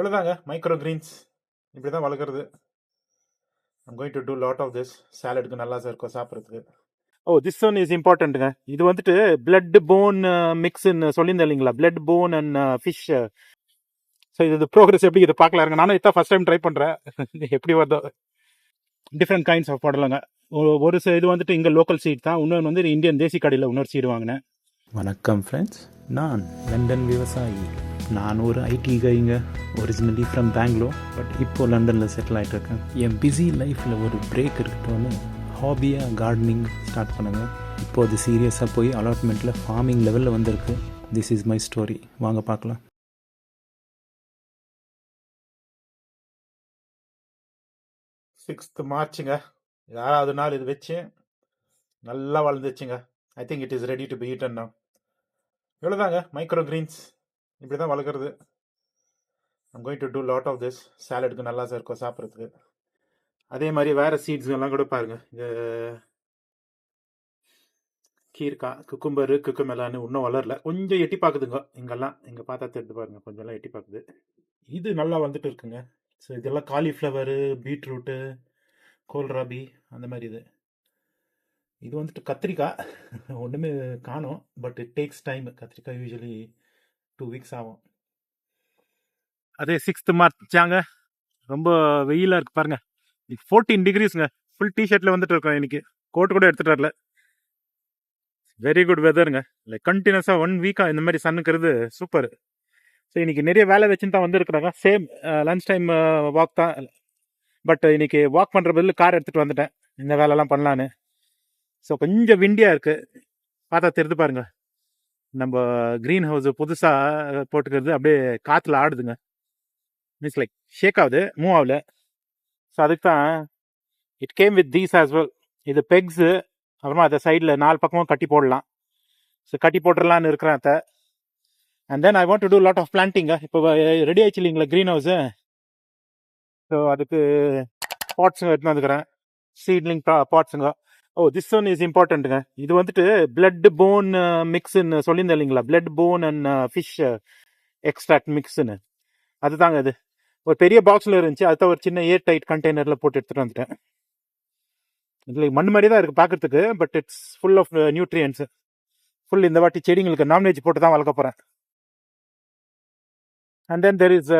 இவ்வளோதாங்க micro greens இப்படி தான் வளர்க்குறது I'm going to do lot of this சாலடுக்கு நல்லா சார் இருக்கும் சாப்பிட்றதுக்கு. ஓ திஸ் ஒன் இஸ் இம்பார்ட்டண்ட்டுங்க இது வந்துட்டு பிளட் போன் மிக்ஸ்ன்னு சொல்லியிருந்தேன் இல்லைங்களா? Blood bone and fish so இது ப்ரோக்ரஸ் எப்படி இதை பார்க்கலாம் இருங்க நானும் இதான் ஃபஸ்ட் டைம் ட்ரை பண்ணுறேன் எப்படி வருதோ. டிஃப்ரெண்ட் கைண்ட்ஸ் ஆஃப் மாடலுங்க ஒரு இது வந்துட்டு இங்கே லோக்கல் சீட் தான். இன்னொன்று வந்து இந்தியன் தேசி கடையில் இன்னொரு சீடு வாங்கினேன் வணக்கம் ஃப்ரெண்ட்ஸ் நான் லண்டன் விவசாயி. நான் ஒரு ஐடி கைங்க ஒரிஜினலி ஃப்ரம் பெங்களூர் பட் இப்போது லண்டனில் செட்டில் ஆகிட்டு இருக்கேன் என் பிஸி லைஃப்பில் ஒரு பிரேக் இருக்கட்டும்னு ஹாபியாக கார்டனிங் ஸ்டார்ட் பண்ணுங்க. இப்போ அது சீரியஸாக போய் அலாட்மெண்ட்டில் ஃபார்மிங் லெவலில் வந்திருக்கு. திஸ் இஸ் மை ஸ்டோரி வாங்க பார்க்கலாம். சிக்ஸ்த் மார்ச்சுங்க யாராவது நாள் இது வச்சு நல்லா வளர்ந்துச்சுங்க. I think it is ready to be eaten now. இவ்வளோதாங்க மைக்ரோ கிரீன்ஸ் இப்படி தான் வளர்க்குறது I'm going to do lot of this சாலடுக்கு நல்லா சார் இருக்கும் சாப்பிட்றதுக்கு. அதே மாதிரி வேறு சீட்ஸ் எல்லாம் கூட பாருங்க. இந்த கீர்க்கா குக்கும்பரு குக்குமெலான்னு இன்னும் வளரல. கொஞ்சம் எட்டி பார்க்குதுங்க. இங்கெல்லாம் இங்கே பார்த்தா தெரிஞ்சு பாருங்கள் கொஞ்சம் எல்லாம் எட்டி பார்க்குது. இது நல்லா வந்துட்டு இருக்குங்க. ஸோ இதெல்லாம் காலிஃப்ளவரு பீட்ரூட்டு கோல்ராபி அந்த மாதிரி இது. இது வந்துட்டு கத்திரிக்காய். ஒன்றுமே காணும். பட் இட் டேக்ஸ் டைம் கத்திரிக்காய் யூஸ்வலி டூ வீக்ஸ் ஆகும். அதே சிக்ஸ்த்து மார்ச்சாங்க ரொம்ப வெயிலாக இருக்கு பாருங்க. ஃபோர்டீன் டிகிரிஸ்ங்க ஃபுல் டிஷர்ட்டில் வந்துட்டு இருக்கோம் இன்னைக்கு. கோட் கூட எடுத்துகிட்டு வரல. வெரி குட் வெதருங்க லைக் கண்டினியூஸாக ஒன் வீக்காக இந்த மாதிரி சன்னுக்கிறது சூப்பர் ஸோ இன்னைக்கு நிறைய வேலை வச்சுன்னு தான் வந்துருக்குறாங்க. சேம் லன்ச் டைம் வாக் தான். பட் இன்னைக்கு வாக் பண்ணுற பதில் கார் எடுத்துகிட்டு வந்துட்டேன். இந்த வேலைலாம் பண்ணலான்னு. ஸோ கொஞ்சம் விண்டியாக இருக்குது பார்த்தா தெரிந்து பாருங்கள் நம்ம க்ரீன் ஹவுஸ் புதுசாக போட்டுக்கிறது அப்படியே காற்றுல ஆடுதுங்க. மீன்ஸ் லைக் ஷேக் ஆகுது மூவ் ஆகல. ஸோ அதுக்கு தான் it came with these as well இது பெக்ஸு அப்புறமா அதை சைடில் நாலு பக்கமும் கட்டி போடலாம். ஸோ கட்டி போட்டுடலான்னு இருக்கிறேன் அத்தை. And then I want to do lot of பிளான்டிங்க இப்போ ரெடி ஆயிடுச்சு இல்லைங்களா க்ரீன் ஹவுஸு ஸோ அதுக்கு பாட்ஸுங்க எடுத்துன்னு வந்துக்கிறேன். சீட்லிங் பாட்ஸுங்க ஓ திஸ் ஒன் இஸ் இம்பார்ட்டண்ட்டுங்க இது வந்துட்டு பிளட் போன் மிக்ஸ்ன்னு சொல்லியிருந்தேன் இல்லைங்களா? Blood bone and fish extract மிக்ஸ்னு அதுதாங்க இது. ஒரு பெரிய பாக்ஸில் இருந்துச்சு. அதுதான் ஒரு சின்ன ஏர் டைட் கண்டெய்னரில் போட்டு எடுத்துகிட்டு வந்துட்டேன். இதில் மண் மாதிரி தான் இருக்குது பார்க்கறதுக்கு but it's full of nutrients uh, full இந்த வாட்டி செடிங்களுக்கு நான்வெஜ் போட்டு தான் வளர்க்க போகிறேன் and then there is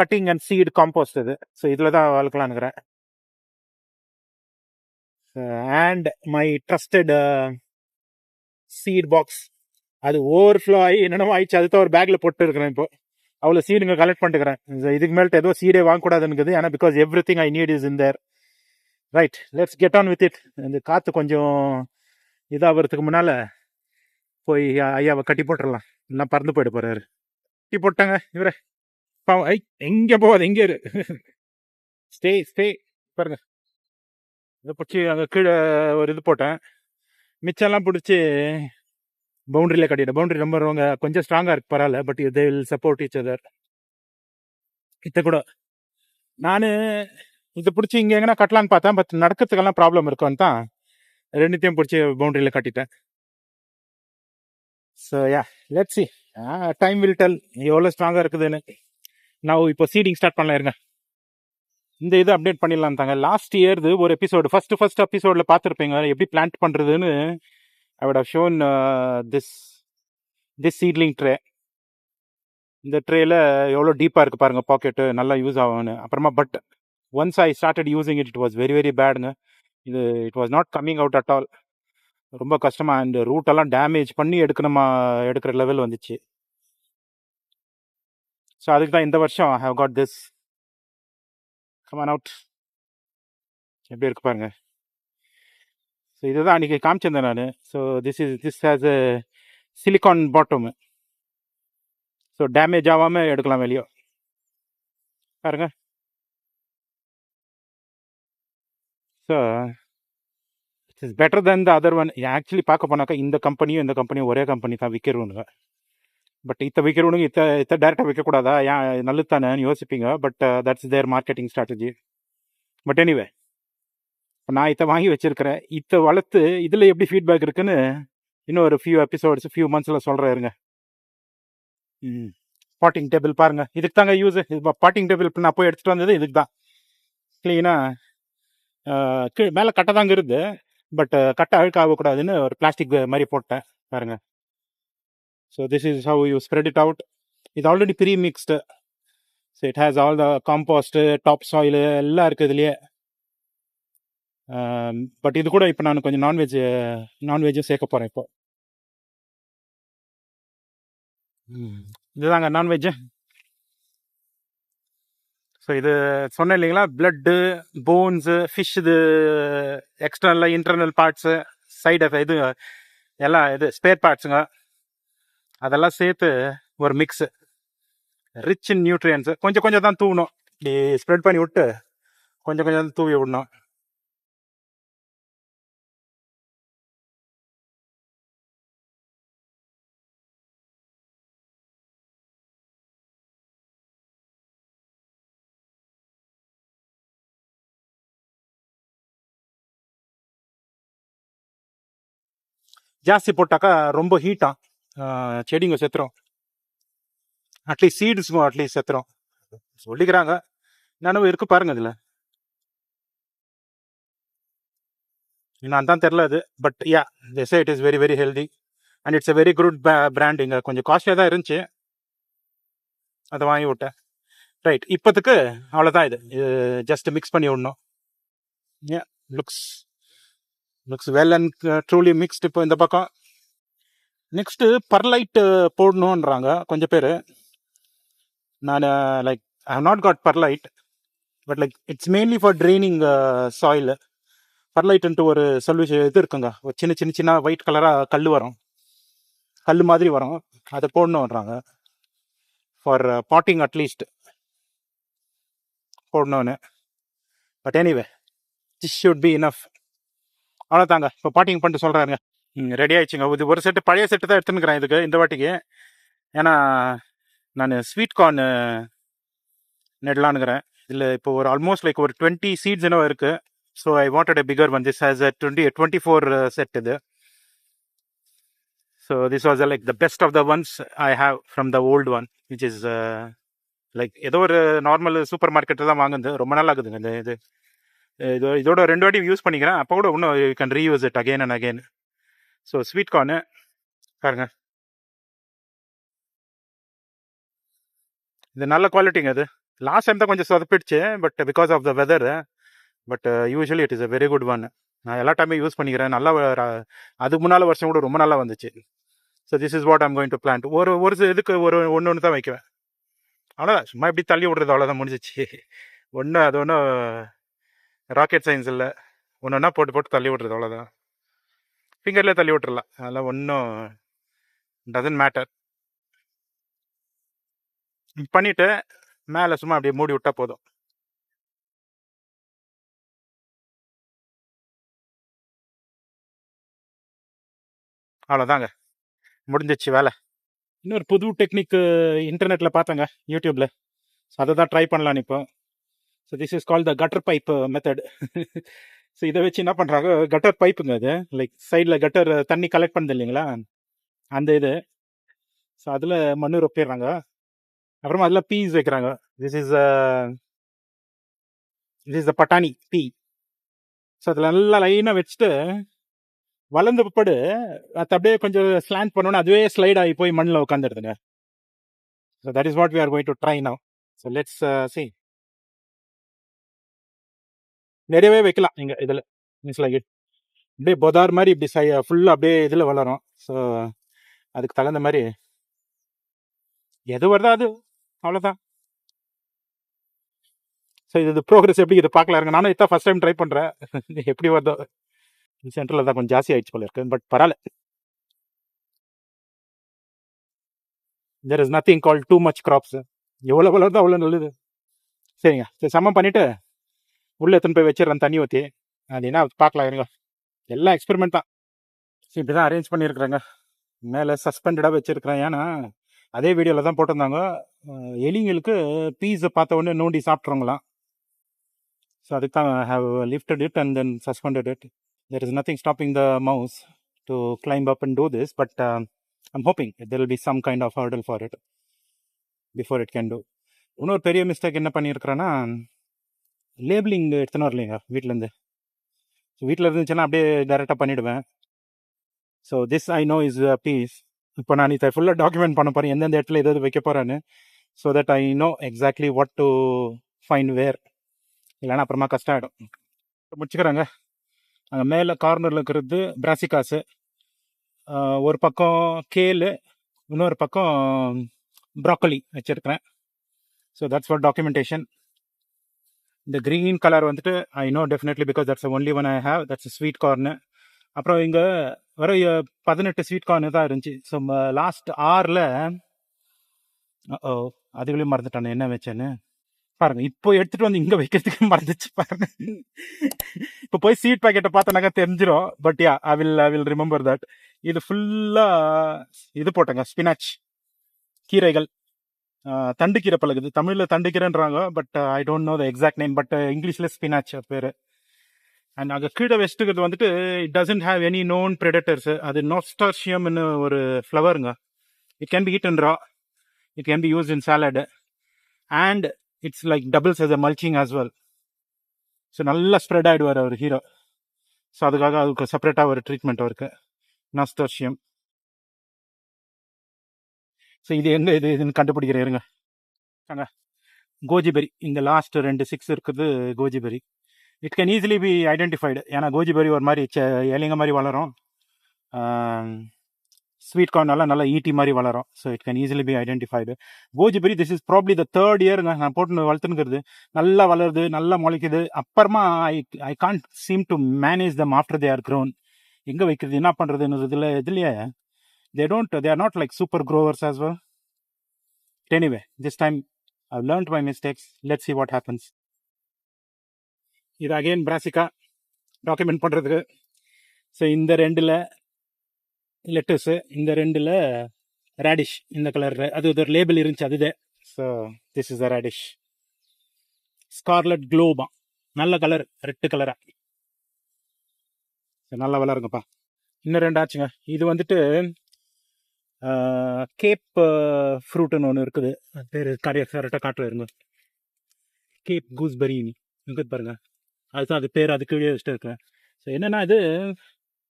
cutting and seed compost இது. ஸோ இதில் தான் வளர்க்கலான்னுக்கிறேன் and my trusted seed box அது ஓவர்ஃப்ளோ ஆகி என்னென்னமோ ஆயிடுச்சு. அதுதான் ஒரு பேக்கில் போட்டு இருக்கிறேன் இப்போ. அவ்வளோ சீடுங்க கலெக்ட் பண்ணிட்டுக்கிறேன் இதுக்கு மேல்ட்டு ஏதோ சீடே வாங்கக்கூடாதுன்னு ஏன்னா because everything I need is in there right let's get on with it இந்த காற்று கொஞ்சம் இதாகிறதுக்கு முன்னால் போய் ஐயாவை கட்டி போட்டுடலாம் இல்லை பறந்து போயிட்டு போகிறாரு கட்டி போட்டாங்க இவரே. பாவம் ஐ எங்கே போகாது எங்கே இரு. ஸ்டே ஸ்டே பாருங்கள் இதை பிடிச்சி அங்கே கீழே ஒரு இது போட்டேன். மிச்சம்லாம் பிடிச்சி பவுண்டரியில் கட்டிட்டேன். பவுண்டரி ரொம்ப ரொம்ப கொஞ்சம் ஸ்ட்ராங்காக இருக்கு பரவாயில்ல. But they will support each other இத்த கூட நான் இதை பிடிச்சி இங்கே எங்கன்னா கட்டலான்னு பார்த்தேன். பட் நடக்கிறதுக்கெல்லாம் ப்ராப்ளம் இருக்கும்னு தான் ரெண்டுத்தையும் பிடிச்சி பவுண்டரியில் கட்டிட்டேன். So ya let see time will tell எவ்வளோ ஸ்ட்ராங்காக இருக்குதுன்னு. நான் இப்போ சீடிங் ஸ்டார்ட் பண்ணலாம் இருங்க. இந்த இது அப்டேட் பண்ணிடலாம் தாங்க லாஸ்ட் இயர்து ஒரு எபிசோடு ஃபர்ஸ்ட் ஃபர்ஸ்ட் எபிசோடில் பார்த்துருப்பீங்க. எப்படி பிளான்ட் பண்ணுறதுன்னு I would have shown this this seedling tray இந்த ட்ரேல எவ்வளோ டீப்பாக இருக்குது பாருங்கள் பாக்கெட்டு நல்லா யூஸ் ஆகும்னு. அப்புறமா but once I started using it it was very very பேடுங்க இது it was not coming out at all ரொம்ப கஷ்டமாக அண்ட் ரூட்டெல்லாம் டேமேஜ் பண்ணி எடுக்கணுமா எடுக்கிற லெவல் வந்துச்சு. ஸோ அதுக்கு தான் இந்த வருஷம் have got this come on out இருக்கு பாருங்க. ஸோ இதுதான் அன்றைக்கி காமிச்சிருந்தேன் நான். So this is this has a silicone bottom so damage ஆகாமல் எடுக்கலாம் வெளியோ. பாருங்க. So it's is better than the other one actually பார்க்க போனாக்கா இந்த கம்பெனியும் இந்த கம்பெனியும் ஒரே கம்பெனி தான் விற்கிறவனுங்க பட் இத்த விற்கிறவனுங்க இத்த இத்த டேரெக்டாக விற்கக்கூடாதா ஏன் நல்லது தானேன்னு யோசிப்பீங்க. But that's their marketing strategy but anyway நான் இத்த வாங்கி வச்சிருக்கிறேன். இத்த வளர்த்து இதில் எப்படி ஃபீட்பேக் இருக்குன்னு இன்னும் ஒரு ஃபியூ எபிசோட்ஸ் ஃபியூ மந்த்ஸில் சொல்கிறேன் இருங்க ம். பாட்டிங் டேபிள் பாருங்க. இதுக்கு தாங்க யூஸ் இது பாட்டிங் டேபிள் இப்போ நான் போய் எடுத்துட்டு வந்தது இதுக்கு தான். க்ளீனாக கீழ் மேலே கட்டை தாங்க இருக்குது பட் கட்டை அழுக்காகக்கூடாதுன்னு ஒரு பிளாஸ்டிக் மாதிரி போட்டேன். பாருங்க. So this is how you spread it out இது already pre mixed so it has all the compost top soil எல்லாம் இருக்குது இதுலேயே பட் இது கூட இப்போ நான் கொஞ்சம் நான்வெஜ் நான்வெஜ்ஜும் சேர்க்க போகிறேன் இப்போ. இதுதாங்க நான்வெஜ்ஜு ஸோ இது சொன்னேன் இல்லைங்களா? பிளட்டு போன்ஸு ஃபிஷ் இது எக்ஸ்டர்னல் இன்டர்னல் பார்ட்ஸு சைடு இது எல்லாம் இது ஸ்பேர் பார்ட்ஸுங்க அதெல்லாம் சேர்த்து ஒரு மிக்ஸு ரிச் இன் நியூட்ரியன்ஸு கொஞ்சம் கொஞ்சம் தான் தூவணும். இப்படி ஸ்ப்ரெட் பண்ணி விட்டு கொஞ்சம் கொஞ்சம் தான் தூவி விடணும். ஜாஸ்தி போட்டாக்கா ரொம்ப ஹீட்டாக செடிங்க செத்துரும். At least சீட்ஸுக்கும் at least செத்துரும். சொல்லிக்கிறாங்க. நனவு இருக்கு பாருங்க இதில். நான் தான் தெரில அது. But yeah this it is very very healthy and it's a very good brand இங்கே. கொஞ்சம் காஸ்ட்லியாக தான் இருந்துச்சு. அதை வாங்கி விட்டேன். ரைட் இப்போத்துக்கு அவ்வளோதான் இது. இது ஜஸ்ட் மிக்ஸ் பண்ணி விடணும். A looks looks well and truly mixed இப்போ இந்த பக்கம். நெக்ஸ்ட்டு பர்லைட்டு போடணுன்றாங்க கொஞ்சம் பேர். நான் like I have not got perlite but like it's mainly for draining soil பர்லைட்டுன்ட்டு ஒரு சொல்யூஷன் இது இருக்குங்க. ஒரு சின்ன சின்ன சின்ன ஒயிட் கலராக கல் வரும். கல் மாதிரி வரும். அதை போடணுன்றாங்க ஃபார் பாட்டிங் uh, அட்லீஸ்ட் போடணும்னு. But anyway this should be enough அவ்வளோதாங்க இப்போ பாட்டிங் பண்ணிட்டு சொல்கிறாருங்க ம் ரெடி ஆயிடுச்சுங்க. இது ஒரு செட்டு பழைய செட்டு தான் எடுத்துன்னுக்கிறேன் இதுக்கு இந்த வாட்டிக்கு. ஏன்னா நான் ஸ்வீட் கார்ன் நெடலான்னுக்கிறேன். இதில் இப்போ ஒரு ஆல்மோஸ்ட் லைக் ஒரு டுவெண்ட்டி சீட்ஸ் என்னவோ இருக்குது so I wanted a bigger one this has a twenty twenty four set இது. So this was like the best of the ones I have from the old one which is like ஏதோ ஒரு normal super மார்க்கெட்டில் தான் வாங்குது ரொம்ப நல்லா இருக்குதுங்க இந்த இது. இதோட ரெண்டு வாட்டி யூஸ் பண்ணிக்கிறேன். அப்போ கூட இன்னும் you can reuse it again and again so sweet கார்னு பாருங்க. இது நல்ல குவாலிட்டிங்க அது. லாஸ்ட் டைம் தான் கொஞ்சம் சொதப்பிடுச்சு but because of the weather but usually it is a very good one நான் எல்லா டைமே யூஸ் பண்ணிக்கிறேன். நல்லா அதுக்கு முன்னால் வருஷம் கூட ரொம்ப நல்லா வந்துச்சு. So this is what I'm going to plant ஒரு ஒரு இதுக்கு ஒரு ஒன்று ஒன்று தான் வைக்குவேன். அவ்வளோதான் சும்மா இப்படி தள்ளி விடுறது அவ்வளோதான் முடிஞ்சிச்சு. ஒன்றும் அது ஒன்றும் ராக்கெட் சயின்ஸ் இல்லை. ஒன்று ஒன்றா போட்டு போட்டு தள்ளி விடுறது அவ்வளோதான் ஃபிங்கர்லேயே தள்ளி விட்டுறலாம் அதெல்லாம் ஒன்றும் டசன்ட் மேட்டர் பண்ணிவிட்டு மேலே சும்மா அப்படியே மூடி விட்டா போதும். அவ்வளோதாங்க முடிஞ்சிச்சு வேலை. இன்னொரு புது டெக்னிக்கு இன்டர்நெட்டில் பார்த்தேங்க யூடியூப்பில் ஸோ அதை தான் ட்ரை பண்ணலான்னு இப்போ. So this is call the cutter pipe method so இதை வச்சு என்ன பண்ணுறாங்க கட்டர் பைப்புங்க அது. லைக் சைடில் கட்டர் தண்ணி கலெக்ட் பண்ணுது இல்லைங்களா? அந்த இது. ஸோ அதில் மண்ணு ரொப்பிடுறாங்க. அப்புறமா அதில் பீஸ் வைக்கிறாங்க. This is this is the pattani pea so அதில் நல்லா லைனாக வச்சுட்டு வளர்ந்த பிற்பாடு அது அப்படியே கொஞ்சம் ஸ்லாண்ட் பண்ணோன்னா அதுவே ஸ்லைட் ஆகி போய் மண்ணில் உட்காந்துடுதுங்க so that is what we are going to try now so let's see நிறையவே வைக்கலாம். இங்கே இதில். மீன்ஸ் லைக் அப்படியே பொதார் மாதிரி இப்படி சை ஃபுல்லாக அப்படியே இதில் வளரும். ஸோ அதுக்கு தகுந்த மாதிரி. எது வருதா அது. அவ்வளோதான் ஸோ இது ப்ரோக்ரஸ் எப்படி இது பார்க்கலாம் இருங்க நானும் இதான் ஃபர்ஸ்ட் டைம் ட்ரை பண்ணுறேன் எப்படி வருதோ. சென்டரில் தான் கொஞ்சம் ஜாஸ்தி ஆயிடுச்சு போல இருக்கு. பட் பரவாயில்ல. There is nothing call too much crops எவ்வளோ வளருதோ அவ்வளோ நல்லது. சரிங்க. சரி சமம் பண்ணிவிட்டு உள்ளே எடுத்துன்னு போய் வச்சிடுறேன் தண்ணி ஊற்றி அது என்ன பார்க்கலாம் இருங்க. எல்லாம் எக்ஸ்பெரிமெண்ட் தான். சரி இப்படி தான் அரேஞ்ச் பண்ணியிருக்கிறேங்க. மேலே சஸ்பெண்டடாக வச்சுருக்கிறேன். ஏன்னா அதே வீடியோவில் தான் போட்டிருந்தாங்க. எலிங்களுக்கு பீஸை பார்த்த உடனே நோண்டி சாப்பிட்றவங்களாம் ஸோ அதுக்கு தான் have lifted it and then suspended it there is nothing stopping the mouse to climb up and do this but I'm hoping there will be some kind of hurdle for it before it can do இன்னொரு பெரிய mistake என்ன பண்ணியிருக்கிறேன்னா labelling எடுத்துன்னு வரலைங்க வீட்டிலேருந்து so வீட்டில் இருந்துச்சுன்னா அப்படியே டேரெக்டாக பண்ணிவிடுவேன் so this I know is peas இப்போ நான் இதை ஃபுல்லாக டாக்குமெண்ட் பண்ண போகிறேன் எந்தெந்த இடத்துல எதாவது வைக்க போகிறேன்னு so that I know exactly what to find where இல்லைன்னா அப்புறமா கஷ்டம் ஆகிடும் முடிச்சுக்கிறாங்க. அங்கே மேலே கார்னரில் இருக்கிறது பிராசிகாஸு ஒரு பக்கம் கேலு இன்னொரு பக்கம் ப்ராக்கோலி வச்சுருக்கிறேன். ஸோ தட்ஸ் ஃபார் டாக்குமெண்டேஷன் இந்த க்ரீன் கலர் வந்துட்டு I know definitely because that's only one I have that's sweet corn அப்புறம் இங்கே வர பதினெட்டு ஸ்வீட் கார்னு தான் இருந்துச்சு. ஸோ லாஸ்ட் ஆறில் ஓ அதுகளையும் மறந்துட்டானே என்ன வச்சேன்னு? பாருங்க இப்போ எடுத்துட்டு வந்து இங்க வைக்கிறதுக்கு மறந்துச்சு பாருங்க. இப்போ போய் சீட் பாக்கெட்டை பார்த்தனாக்கா தெரிஞ்சிடும் but yeah I will I will remember that இது ஃபுல்லா இது போட்டேங்க ஸ்பினாச் கீரைகள். தண்டுக்கீரை பழகுது தமிழில் தண்டுக்கீரைன்றாங்க but I uh, don't know the exact name but இங்கிலீஷில் uh, ஸ்பினாச் பேர். அண்ட் அங்கே கீழே வச்சுக்கிறது வந்துட்டு it doesn't have any known predators அது நோஸ்டாஷியம்னு ஒரு ஃப்ளவருங்க it can be eat and raw it can be use in salad and it's like doubles as a mulching as well so நல்லா spread ஆகிடுவார் அவர் ஹீரோ ஸோ அதுக்காக அதுக்கு செப்பரேட்டாக ஒரு ட்ரீட்மெண்ட் அவருக்கு. நாஸ்டோஷியம் ஸோ இது எங்கே இது இதுன்னு கண்டுபிடிக்கிறேன் இருங்க. அங்க. கோஜிபெரி. இந்த லாஸ்ட் ரெண்டு சிக்ஸ் இருக்குது goji berry. It can easily be identified ஏன்னா கோஜிபெரி ஒரு மாதிரி செ இலைங்க மாதிரி வளரும். ஸ்வீட் கார்ன் எல்லாம் நல்லா ஈட்டி மாதிரி வளரும். So it can easily be identified goji berry this is probably the third இயருங்க நான் போட்டு வளர்த்துனுங்கிறது நல்லா வளருது நல்லா முளைக்குது. அப்புறமா I I can't seem to manage them after they are grown எங்கே வைக்கிறது என்ன பண்ணுறதுன்றதுல இதுலையே. They don't they are not like super growers as well anyway this time I learned my mistakes let see what happens இது again brassica document பண்ணுறதுக்கு so இந்த ரெண்டில் letters இந்த ரெண்டில் ரேடிஷ் இந்த கலரில் அது ஒரு லேபிள் இருந்துச்சு அதுதே so this is the radish scarlet க்ளோபா நல்ல கலர் ரெட்டு கலரா நல்லா வளருங்கப்பா. இன்னும் ரெண்டு ஆச்சுங்க. இது வந்துட்டு கேப் ஃப்ரூட்டுன்னு ஒன்று இருக்குது. பேர் கரையை கரெக்டாக காட்டுற இருங்க கேப் கூஸ்பெரின்னு இங்கே பாருங்கள் அதுதான் அது பேர் அது கீழே வச்சுட்டு இருக்கேன் ஸோ என்னென்னா இது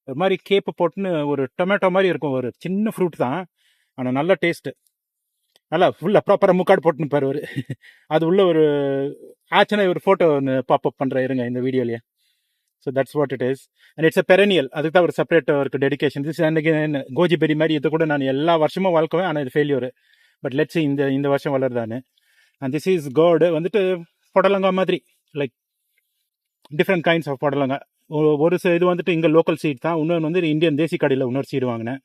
ஒரு மாதிரி கேப்பு போட்டுன்னு ஒரு டொமேட்டோ மாதிரி இருக்கும். ஒரு சின்ன ஃப்ரூட் தான். ஆனால் நல்ல டேஸ்ட்டு. நல்லா ஃபுல்லாக ப்ராப்பராக முக்காடு போட்டுன்னு பாரு ஒரு அது உள்ள ஒரு ஆச்சுன்னா ஒரு ஃபோட்டோ ஒன்று பாப்பப் பண்ணுற இருங்க இந்த வீடியோலேயே so that's what it is and it's a perennial அதுக்கு தான் ஒரு செப்பரேட் இருக்கு டெடிகேஷன் திஸ் அன்னைக்கு கோஜி பெரி மாதிரி இது கூட நான் எல்லா வருஷமும் வளர்க்குவேன் ஆனால் இது ஃபெயிலியூர் பட் லெட்ஸ் இந்த இந்த வருஷம் வளருதானு அண்ட் திஸ் இஸ் கோடு வந்துட்டு புடலங்கா மாதிரி லைக் டிஃப்ரெண்ட் கைண்ட்ஸ் ஆஃப் புடலங்கா. ஒரு இது வந்துட்டு இங்கே லோக்கல் சீட் தான். இன்னொன்று வந்து இந்தியன் தேசி கடையில் இன்னொரு சீடு வாங்கினேன்.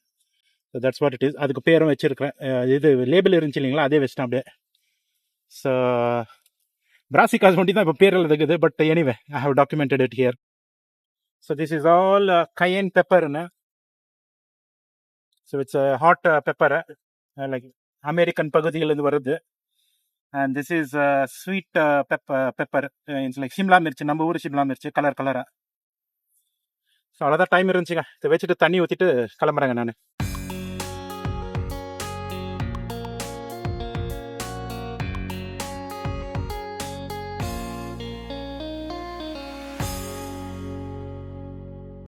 So that's what it is அதுக்கு பேரும் வச்சுருக்கிறேன். இது லேபிள் இருந்துச்சு இல்லைங்களா? அதே வச்சிட்டேன் அப்படியே. ஸோ பிராசிகாஸ் மட்டும் தான் இப்போ பேரில் இருக்குது but anyway I have documented it here so this is all cayenne பெப்பர்னு so it's hot pepper like American பகுதியிலேருந்து வருது. And this is sweet pepper pepper it's like Shimla mirchi நம்ம ஊர் சிம்லா மிர்ச்சி கலர் கலராக ஸோ அவ்வளோதான் டைம் இருந்துச்சுங்க. இதை வச்சுட்டு தண்ணி ஊற்றிட்டு கிளம்புறேங்க நான்.